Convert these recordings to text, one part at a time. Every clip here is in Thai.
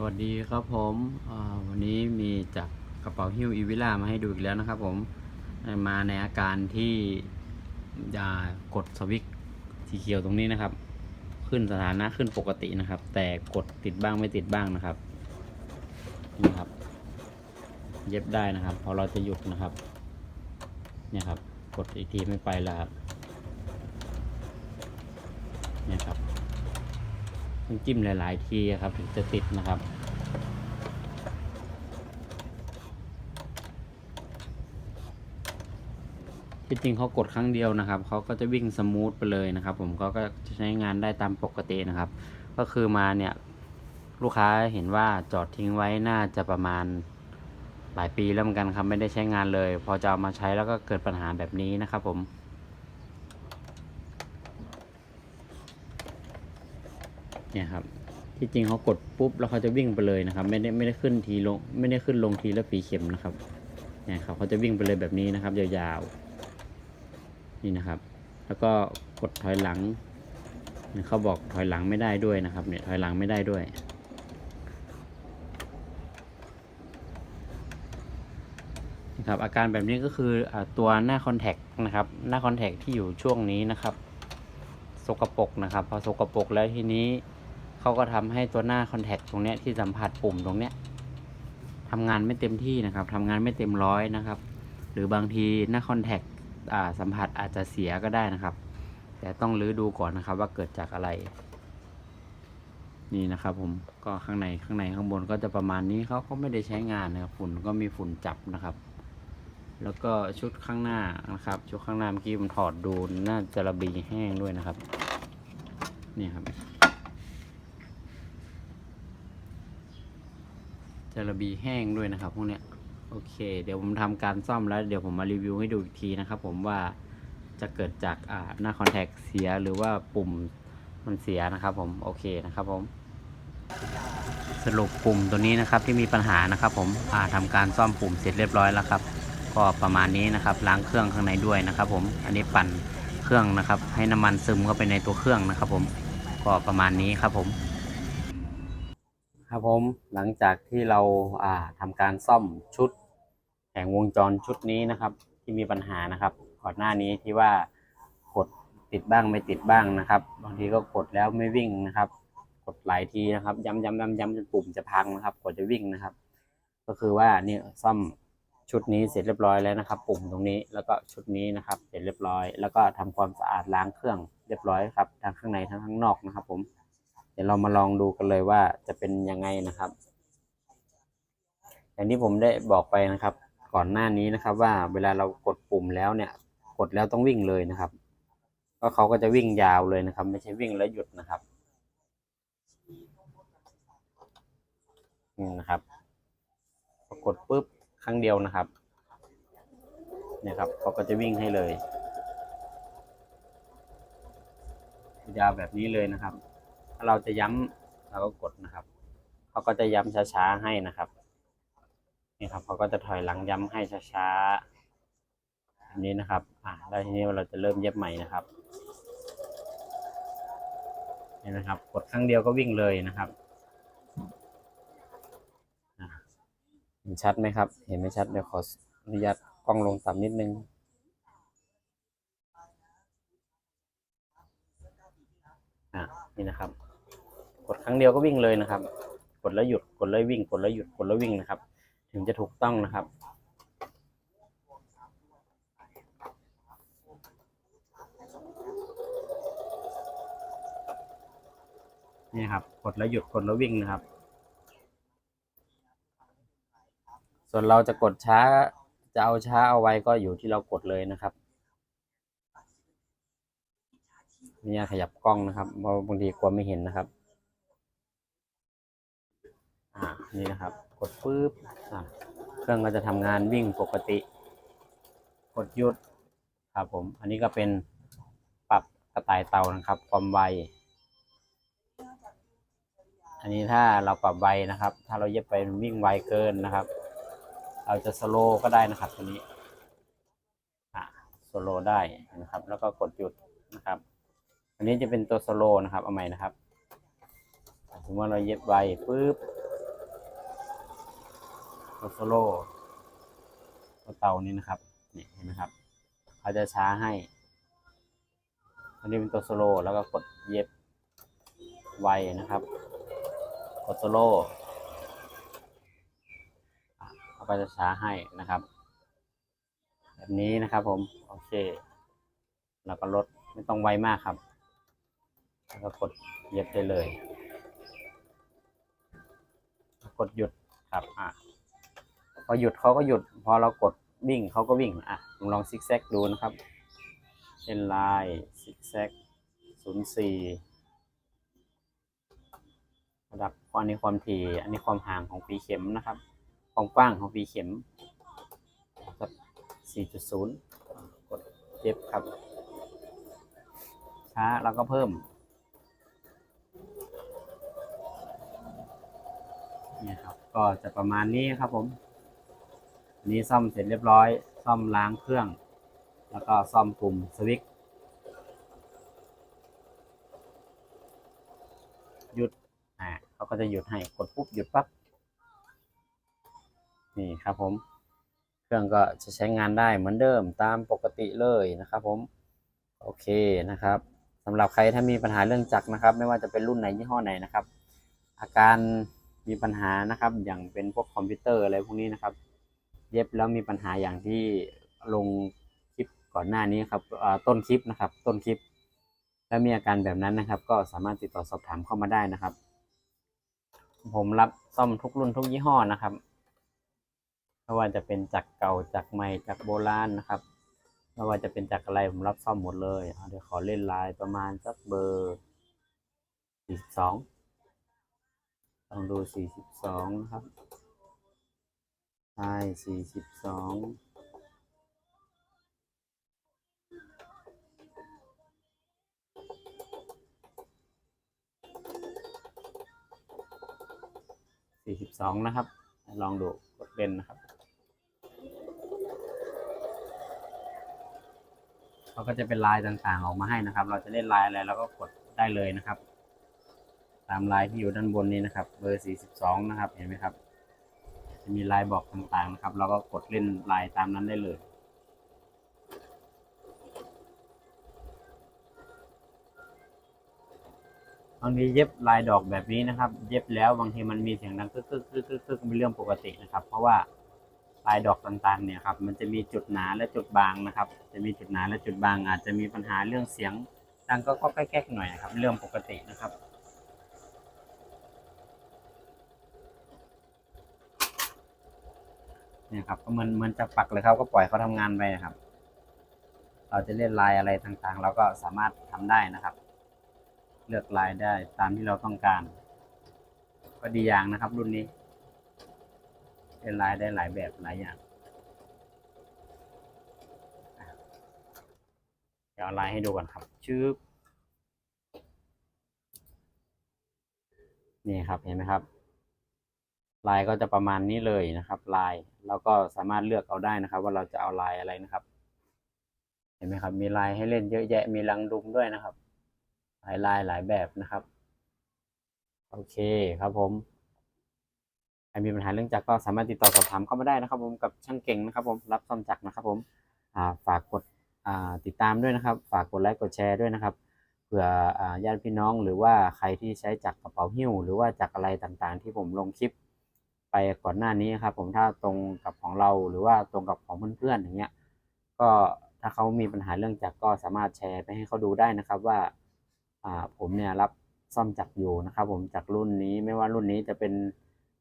สวัสดีครับผมวันนี้มีจากกระเป๋าฮิ้วอีวิล่ามาให้ดูอีกแล้วนะครับผมมาในอาการที่จะกดสวิตช์สีเขียวตรงนี้นะครับ ขึ้นสถานะขึ้นปกตินะครับ แต่กดติดบ้างไม่ติดบ้างนะครับนี่ครับ เย็บได้นะครับ พอเราจะหยุดนะครับ เนี่ยครับ กดอีกทีไม่ไปแล้วครับเนี่ยครับ ต้องจิ้มหลาย ๆ ทีครับถึงจะติดนะครับที่จริงเขากดครั้งเดียวนะครับ เขาก็จะวิ่งสมูทไปเลยนะครับ ผมเขาก็จะใช้งานได้ตามปกตินะครับ ก็คือมาเนี่ยลูกค้าเห็นว่าจอดทิ้งไว้น่าจะประมาณหลายปีแล้วเหมือนกันครับไม่ได้ใช้งานเลย พอจะเอามาใช้แล้วก็เกิดปัญหาแบบนี้นะครับผม เนี่ยครับที่จริงเขากดปุ๊บแล้วเขาจะวิ่งไปเลยนะครับ ไม่ได้ไม่ได้ขึ้นทีลงไม่ได้ขึ้นลงทีละปีเข็มนะครับเนี่ยครับเขาจะวิ่งไปเลยแบบนี้นะครับ ยาวๆนี่นะครับ แล้วก็กดถอยหลังเขาบอกถอยหลังไม่ได้ด้วยนะครับ เนี่ยถอยหลังไม่ได้ด้วยนะครับอาการแบบนี้ก็คืออตัวหน้าคอนแทคนะครับ หน้าคอนแทคที่อยู่ช่วงนี้นะครับ สกปรกนะครับ พอสกปรกแล้วทีนี้ เขาก็ทำให้ตัวหน้าคอนแทคตรงเนี้ยที่สัมผัสปุ่มตรงเนี้ยทำงานไม่เต็มที่นะครับทำงานไม่เต็มร้อยนะครับ หรือบางทีหน้าคอนแทคอ่าสัมผัสอาจจะเสียก็ได้นะครับ แต่ต้องรื้อดูก่อนนะครับว่าเกิดจากอะไร นี่นะครับ ผมก็ข้างในข้างในข้างบนก็จะประมาณนี้เขาก็ไม่ได้ใช้งานนะครับ ฝุ่นก็มีฝุ่นจับนะครับ แล้วก็ชุดข้างหน้านะครับ ชุดข้างหน้าเมื่อกี้ผมถอดดูน่าจะระบีแห้งด้วยนะครับ นี่ครับ จะ ระบีแห้งด้วยนะครับพวกเนี้ยโอเค เดี๋ยวผมทำการซ่อมแล้ว เดี๋ยวผมมารีวิวให้ดูอีกทีนะครับ ผมว่าจะเกิดจากอ่าหน้าคอนแทคเสียหรือว่าปุ่มมันเสียนะครับ ผมโอเคนะครับผม สรุปปุ่มตัวนี้นะครับที่มีปัญหานะครับ ผมอ่าทำการซ่อมปุ่มเสร็จเรียบร้อยแล้วครับ ก็ประมาณนี้นะครับ ล้างเครื่องข้างในด้วยนะครับ ผมอันนี้ปั่นเครื่องนะครับ ให้น้ำมันซึมเข้าไปในตัวเครื่องนะครับ ผมก็ประมาณนี้ครับผม ครับผมหลังจากที่เราอ่าทำการซ่อมชุดแผงวงจรชุดนี้นะครับ ที่มีปัญหานะครับก่อนหน้านี้ที่ว่ากดติดบ้างไม่ติดบ้างนะครับ บางทีก็กดแล้วไม่วิ่งนะครับ กดหลายทีนะครับ ย้ำย้ำย้ำย้ำจนปุ่มจะพังนะครับกดจะวิ่งนะครับ ก็คือว่าเนี่ยซ่อมชุดนี้เสร็จเรียบร้อยแล้วนะครับ ปุ่มตรงนี้แล้วก็ชุดนี้นะครับ เสร็จเรียบร้อย แล้วก็ทำความสะอาดล้างเครื่องเรียบร้อยครับทั้งข้างในทั้งข้างนอกนะครับ ผม ดี๋ยวเรามาลองดูกันเลยว่าจะเป็นยังไงนะครับ อย่างที่ผมได้บอกไปนะครับ ก่อนหน้านี้นะครับ ว่าเวลาเรากดปุ่มแล้วเนี่ย กดแล้วต้องวิ่งเลยนะครับ ก็เขาก็จะวิ่งยาวเลยนะครับ ไม่ใช่วิ่งแล้วหยุดนะครับนี่นะครับพอกดปุ๊บครั้งเดียวนะครับ เนี่ยครับเขาก็จะวิ่งให้เลยยาวแบบนี้เลยนะครับ ถ้าเราจะย้ำเราก็กดนะครับเขาก็จะย้ำช้าๆให้นะครับนี่ครับเขาก็จะถอยหลังย้ำให้ช้าๆอันนี้นะครับ อ่าแล้วทีนี้เราจะเริ่มเย็บใหม่นะครับนี่นะครับ กดครั้งเดียวก็วิ่งเลยนะครับเห็นชัดไหมครับ เห็นไม่ชัดเดี๋ยวขออนุญาตกล้องลงต่ำนิดนึงอะนี่นะครับ กดครั้งเดียวก็วิ่งเลยนะครับ กดแล้วหยุดกดแล้ววิ่ง กดแล้วหยุดกดแล้ววิ่งนะครับ ถึงจะถูกต้องนะครับ นี่ครับ กดแล้วหยุดกดแล้ววิ่งนะครับ ส่วนเราจะกดช้าจะเอาช้าเอาไว้ก็อยู่ที่เรากดเลยนะครับนี่ขยับกล้องนะครับเพราะบางทีกลัวไม่เห็นนะครับ อ่า นี่นะครับ กดปุ๊บเครื่องก็จะทำงานวิ่งปกติ กดหยุดครับผม อันนี้ก็เป็นปรับกระต่ายเตานะครับ ความไว อันนี้ถ้าเราปรับไวนะครับ ถ้าเราเย็บไปวิ่งไวเกินนะครับ เราจะสโลว์ก็ได้นะครับตัวนี้อ่าสโลว์ได้นะครับ แล้วก็กดหยุดนะครับ อันนี้จะเป็นตัวสโลว์นะครับ เอาใหม่นะครับ สมมติว่าเราเย็บไวปุ๊บ ตัวโซโลตัวเตานี้นะครับนี่เห็นไหมครับเขาจะช้าให้ อันนี้เป็นตัวโซโลแล้วก็กดเย็บไวนะครับ กดโซโลอะเขาก็จะช้าให้นะครับ แบบนี้นะครับผม โอเค แล้วก็ลดไม่ต้องไวมากครับ แล้วก็กดเย็บได้เลย กดหยุดครับอะ พอหยุดเขาก็หยุด พอเรากดวิ่งเขาก็วิ่งอะผมลองซิกแซกดูนะครับเส้นลายซิกแซกศูนย์สี่ระดับความนี้ความถี่อันนี้ความห่างของปีเข็มนะครับ ความกว้างของปีเข็มครับสี่จุดศูนย์กดเจ็บครับ ช้าแล้วก็เพิ่มเนี่ยครับ ก็จะประมาณนี้ครับผม อันนี้ซ่อมเสร็จเรียบร้อย ซ่อมล้างเครื่อง แล้วก็ซ่อมปุ่มสวิตช์หยุด อ่าเขาก็จะหยุดให้ กดปุ๊บหยุดปั๊บ นี่ครับผม เครื่องก็จะใช้งานได้เหมือนเดิมตามปกติเลยนะครับผม โอเคนะครับสำหรับใครถ้ามีปัญหาเรื่องจักรนะครับ ไม่ว่าจะเป็นรุ่นไหนยี่ห้อไหนนะครับ อาการมีปัญหานะครับ อย่างเป็นพวกคอมพิวเตอร์อะไรพวกนี้นะครับ เย็บแล้วมีปัญหาอย่างที่ลงคลิปก่อนหน้านี้ครับต้นคลิปนะครับ ต้นคลิป แล้วมีอาการแบบนั้นนะครับ ก็สามารถติดต่อสอบถามเข้ามาได้นะครับ ผมรับซ่อมทุกรุ่นทุกยี่ห้อนะครับไม่ว่าจะเป็นจักรเก่าจักรใหม่จักรโบราณนะครับไม่ว่าจะเป็นจักรอะไรผมรับซ่อมหมดเลยเดี๋ยวขอเล่นลายประมาณสักเบอร์สี่สิบสองลองดูสี่สิบสองนะครับ ใช่สี่สิบสองสี่สิบสองนะครับ ลองดูกดเป็นนะครับ เขาก็จะเป็นลายต่างๆออกมาให้นะครับ เราจะเล่นลายอะไรเราก็กดได้เลยนะครับ ตามลายที่อยู่ด้านบนนี้นะครับ เบอร์42นะครับ เห็นไหมครับ จะมีลายบอกต่างๆนะครับ เราก็กดเล่นลายตามนั้นได้เลย บางทีเย็บลายดอกแบบนี้นะครับ เย็บแล้วบางทีมันมีเสียงดังกึกกึกกึกกึกกึกเป็นเรื่องปกตินะครับ เพราะว่าลายดอกต่างๆเนี่ยครับ มันจะมีจุดหนาและจุดบางนะครับ จะมีจุดหนาและจุดบาง อาจจะมีปัญหาเรื่องเสียงดังก็ก็แก๊กๆหน่อยครับ เรื่องปกตินะครับ เนี่ยครับก็เหมือนเหมือนจะปักเลยครับก็ปล่อยเขาทำงานไปนะครับ เราจะเล่นลายอะไรต่างๆ เราก็สามารถทำได้นะครับ เลือกลายได้ตามที่เราต้องการ ก็ดีอย่างนะครับ รุ่นนี้เล่นลายได้หลายแบบหลายอย่างอะเดี๋ยวลายให้ดูก่อนครับชืบนี่ครับเห็นไหมครับ ลายก็จะประมาณนี้เลยนะครับลายเราก็สามารถเลือกเอาได้นะครับ ว่าเราจะเอาลายอะไรนะครับ เห็นไหมครับ มีลายให้เล่นเยอะแยะมีรังดุมด้วยนะครับ หลายลายหลายแบบนะครับ โอเคครับผมใครมีปัญหาเรื่องจักรก็สามารถติดต่อสอบถามเข้ามาได้นะครับ ผมกับช่างเก่งนะครับ ผมรับซ่อมจักรนะครับ ผมาฝากกดติดตามด้วยนะครับ ฝากกดไลค์กดแชร์ด้วยนะครับเผื่อญาติพี่น้องหรือว่าใครที่ใช้จักรกระเป๋าหิ้ว หรือว่าจักรอะไรต่างๆ ที่ผมลงคลิป ไปก่อนหน้านี้ครับ ผมถ้าตรงกับของเราหรือว่าตรงกับของเพื่อนๆอย่างเงี้ย ก็ถ้าเขามีปัญหาเรื่องจักรก็สามารถแชร์ไปให้เขาดูได้นะครับว่าอ่าผมเนี่ยรับซ่อมจักรอยู่นะครับ ผมจากรุ่นนี้ไม่ว่ารุ่นนี้จะเป็น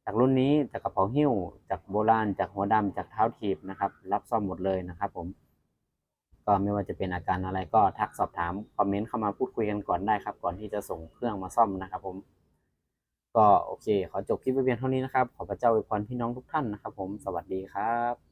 จากรุ่นนี้จากกระเป๋าหิ้วจากโบราณจากหัวดำจากเท้าถีบนะครับ รับซ่อมหมดเลยนะครับ ผม ก็ไม่ว่าจะเป็นอาการอะไรก็ทักสอบถามคอมเมนต์เข้ามาพูดคุยกันก่อนได้ครับ ก่อนที่จะส่งเครื่องมาซ่อมนะครับ ผม ก็โอเค ขอจบคลิปไว้เพียงเท่านี้นะครับ ขอพระเจ้าอวยพรพี่น้องทุกท่านนะครับผม สวัสดีครับ